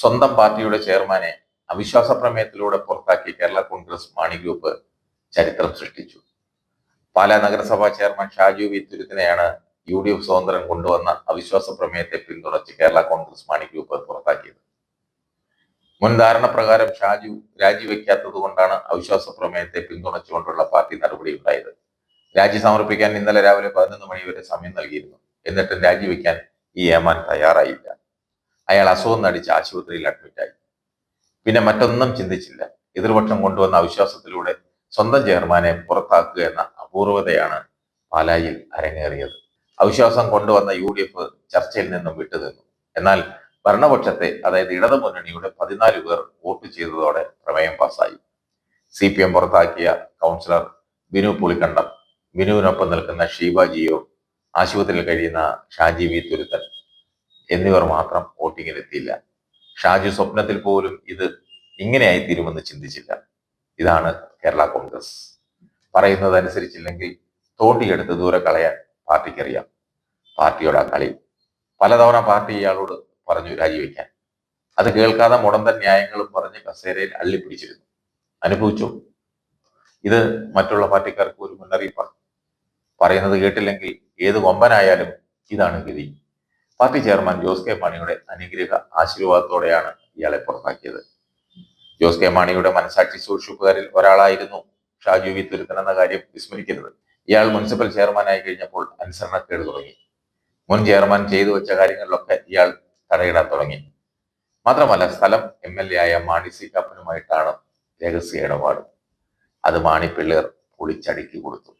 സ്വന്തം പാർട്ടിയുടെ ചെയർമാനെ അവിശ്വാസ പ്രമേയത്തിലൂടെ പുറത്താക്കി കേരള കോൺഗ്രസ് മാണി ഗ്രൂപ്പ് ചരിത്രം സൃഷ്ടിച്ചു. പാലാ നഗരസഭാ ചെയർമാൻ ഷാജു വി തുരുത്തിനെയാണ് യു ഡി എഫ് സ്വതന്ത്രൻ കൊണ്ടുവന്ന അവിശ്വാസ പ്രമേയത്തെ പിന്തുണച്ച് കേരള കോൺഗ്രസ് മാണി ഗ്രൂപ്പ് പുറത്താക്കിയത്. മുൻ ധാരണ പ്രകാരം ഷാജു രാജിവെക്കാത്തത് കൊണ്ടാണ് അവിശ്വാസ പ്രമേയത്തെ പിന്തുണച്ചുകൊണ്ടുള്ള പാർട്ടി നടപടി ഉണ്ടായത്. രാജി സമർപ്പിക്കാൻ ഇന്നലെ രാവിലെ പതിനൊന്ന് മണി വരെ സമയം നൽകിയിരുന്നു. എന്നിട്ടും രാജിവെക്കാൻ ഈ ഏമാൻ തയ്യാറായില്ല. അയാൾ അസുഖം നടിച്ച് ആശുപത്രിയിൽ അഡ്മിറ്റായി പിന്നെ മറ്റൊന്നും ചിന്തിച്ചില്ല. എതിർപക്ഷം കൊണ്ടുവന്ന അവിശ്വാസത്തിലൂടെ സ്വന്തം ചെയർമാനെ പുറത്താക്കുക എന്ന അപൂർവതയാണ് പാലായിൽ അരങ്ങേറിയത്. അവിശ്വാസം കൊണ്ടുവന്ന യു ഡി എഫ് ചർച്ചയിൽ നിന്നും വിട്ടുനിന്നു. എന്നാൽ ഭരണപക്ഷത്തെ അതായത് ഇടതു മുന്നണിയുടെ പതിനാല് പേർ വോട്ട് ചെയ്തതോടെ പ്രമേയം പാസായി സി പി എം പുറത്താക്കിയ കൗൺസിലർ ബിനു പുളിക്കണ്ടം ബിനുവിനൊപ്പം നിൽക്കുന്ന ഷീബ ജിയോ ആശുപത്രിയിൽ കഴിയുന്ന ഷാജി വി തുരുത്തൻ എന്നിവർ മാത്രം വോട്ടിങ്ങിനെത്തിയില്ല ഷാജു സ്വപ്നത്തിൽ പോലും ഇത് ഇങ്ങനെയായി തീരുമെന്ന് ചിന്തിച്ചില്ല. ഇതാണ് കേരള കോൺഗ്രസ്. പറയുന്നത് പറയുന്നതനുസരിച്ചില്ലെങ്കിൽ തോണ്ടിയെടുത്ത് ദൂരെ കളയാൻ പാർട്ടിക്കറിയാം. പാർട്ടിയോട് ആ കളി. പലതവണ പാർട്ടി ഇയാളോട് പറഞ്ഞു രാജിവെക്കാൻ അത് കേൾക്കാതെ മുടന്തൻ ന്യായങ്ങളും പറഞ്ഞ് കസേരയിൽ അള്ളിപ്പിടിച്ചിരുന്നു. അനുഭവിച്ചു. ഇത് മറ്റുള്ള പാർട്ടിക്കാർക്ക് ഒരു മുന്നറിയിപ്പാണ്. പറയുന്നത് കേട്ടില്ലെങ്കിൽ ഏത് കൊമ്പനായാലും ഇതാണ് ഗതി. പാർട്ടി ചെയർമാൻ ജോസ് കെ മാണിയുടെ അനുഗ്രഹ ആശീർവാദത്തോടെയാണ് ഇയാളെ പുറത്താക്കിയത്. ജോസ് കെ മാണിയുടെ മനസാക്ഷി സൂക്ഷിപ്പുകാരിൽ ഒരാളായിരുന്നു ഷാജു വി തുരുത്തൻ എന്ന കാര്യം വിസ്മരിക്കരുത്. ഇയാൾ മുനിസിപ്പൽ ചെയർമാനായി കഴിഞ്ഞപ്പോൾ അനുസരണക്കേട് തുടങ്ങി. മുൻ ചെയർമാൻ ചെയ്തു വെച്ച കാര്യങ്ങളിലൊക്കെ ഇയാൾ തടയിടാൻ തുടങ്ങി. മാത്രമല്ല സ്ഥലം എം എൽ എ ആയ മാണി സി കാപ്പനുമായിട്ടാണ് രഹസ്യ ഇടപാട്. അത് മാണി പിള്ളേർ പൊളിച്ചടുക്കി കൊടുത്തു.